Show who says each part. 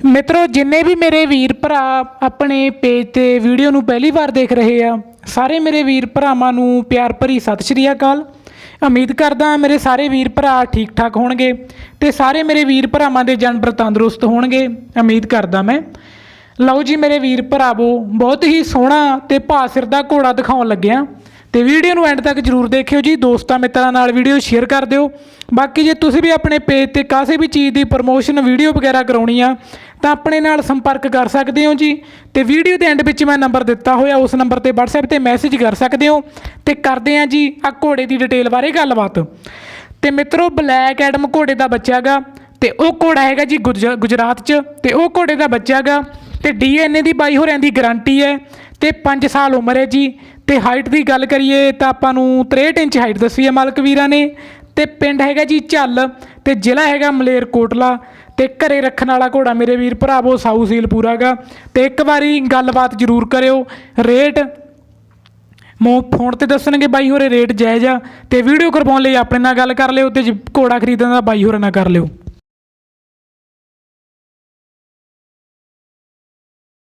Speaker 1: ਮਿੱਤਰੋ, ਜਿੰਨੇ ਵੀ ਮੇਰੇ ਵੀਰ ਭਰਾ ਆਪਣੇ ਪੇਜ ਤੇ ਵੀਡੀਓ ਨੂੰ ਪਹਿਲੀ ਵਾਰ ਦੇਖ ਰਹੇ ਆ, ਸਾਰੇ ਮੇਰੇ ਵੀਰ ਭਰਾਵਾਂ ਨੂੰ ਪਿਆਰ ਭਰੀ ਸਤਿ ਸ਼੍ਰੀ ਅਕਾਲ। ਉਮੀਦ ਕਰਦਾ ਮੇਰੇ ਸਾਰੇ ਵੀਰ ਭਰਾ ਠੀਕ ਠਾਕ ਹੋਣਗੇ ਤੇ ਸਾਰੇ ਮੇਰੇ ਵੀਰ ਭਰਾਵਾਂ ਦੇ ਜਾਨਵਰ ਤੰਦਰੁਸਤ ਹੋਣਗੇ। ਉਮੀਦ ਕਰਦਾ ਮੈਂ। ਲਓ ਜੀ ਮੇਰੇ ਵੀਰ ਭਰਾਵੋ, ਬਹੁਤ ਹੀ ਸੋਹਣਾ ਤੇ ਭਾਸਿਰ ਦਾ ਘੋੜਾ ਦਿਖਾਉਣ ਲੱਗਿਆ। ਤੇ ਵੀਡੀਓ ਨੂੰ ਐਂਡ ਤੱਕ ਜਰੂਰ ਦੇਖਿਓ ਜੀ, ਦੋਸਤਾਂ ਮਿੱਤਰਾਂ ਨਾਲ ਵੀਡੀਓ ਸ਼ੇਅਰ ਕਰ ਦਿਓ। ਬਾਕੀ ਜੇ ਤੁਸੀਂ ਵੀ ਆਪਣੇ ਪੇਜ ਤੇ ਕਾਸੇ ਵੀ ਚੀਜ਼ ਦੀ ਪ੍ਰਮੋਸ਼ਨ ਵੀਡੀਓ ਵਗੈਰਾ ਕਰਾਉਣੀ ਆ, ਤਾਂ ਆਪਣੇ ਨਾਲ ਸੰਪਰਕ ਕਰ ਸਕਦੇ ਹੋ ਜੀ। ਤੇ ਵੀਡੀਓ ਦੇ ਐਂਡ ਵਿੱਚ ਮੈਂ ਨੰਬਰ ਦਿੱਤਾ ਹੋਇਆ, ਉਸ ਨੰਬਰ ਤੇ WhatsApp ਤੇ ਮੈਸੇਜ ਕਰ ਸਕਦੇ ਹੋ। ਤੇ ਕਰਦੇ ਆ ਜੀ ਆ ਘੋੜੇ ਦੀ ਡਿਟੇਲ ਬਾਰੇ ਗੱਲਬਾਤ। ਤੇ ਮਿੱਤਰੋ ਬਲੈਕ ਐਡਮ ਘੋੜੇ ਦਾ ਬੱਚਾ ਹੈਗਾ, ਤੇ ਉਹ ਘੋੜਾ ਹੈਗਾ ਜੀ ਗੁਜ- ਗੁਜਰਾਤ 'ਚ, ਤੇ ਉਹ ਘੋੜੇ ਦਾ ਬੱਚਾ ਹੈਗਾ। ਤੇ ਡੀਐਨਏ ਦੀ ਬਾਈ ਹੋਰਾਂ ਦੀ ਗਾਰੰਟੀ ਹੈ। ਤੇ 5 ਸਾਲ ਉਮਰ ਹੈ ਜੀ। ਤੇ ਹਾਈਟ ਦੀ ਗੱਲ ਕਰੀਏ ਤਾਂ ਆਪਾਂ ਨੂੰ 63 ਇੰਚ ਹਾਈਟ ਦੱਸੀ ਹੈ ਮਾਲਕ ਵੀਰਾਂ ਨੇ। ਤੇ ਪਿੰਡ ਹੈਗਾ ਜੀ ਝੱਲ ਤੇ ਜ਼ਿਲ੍ਹਾ ਹੈਗਾ ਮਲੇਰਕੋਟਲਾ ਤੇ ਘਰੇ ਰੱਖਣ ਵਾਲਾ ਘੋੜਾ ਮੇਰੇ ਵੀਰ ਭਰਾਵੋ ਸਾਊ ਸੀਲ ਪੂਰਾ ਹੈਗਾ। ਤੇ ਇੱਕ ਵਾਰੀ ਗੱਲਬਾਤ ਜ਼ਰੂਰ ਕਰਿਓ। ਰੇਟ ਮੋ ਫੋਨ ਤੇ ਦੱਸਣਗੇ ਬਾਈ ਹੋਰੇ ਰੇਟ ਜਾਇਜ਼ ਆ। ਤੇ ਵੀਡੀਓ ਕਰਵਾਉਣ ਲਈ ਆਪਣੇ ਨਾਲ ਗੱਲ ਕਰ ਲਿਓ ਤੇ ਜੇ ਘੋੜਾ ਖਰੀਦਣ ਦਾ ਬਾਈ ਹੋਰਾਂ ਨਾਲ ਕਰ ਲਿਓ।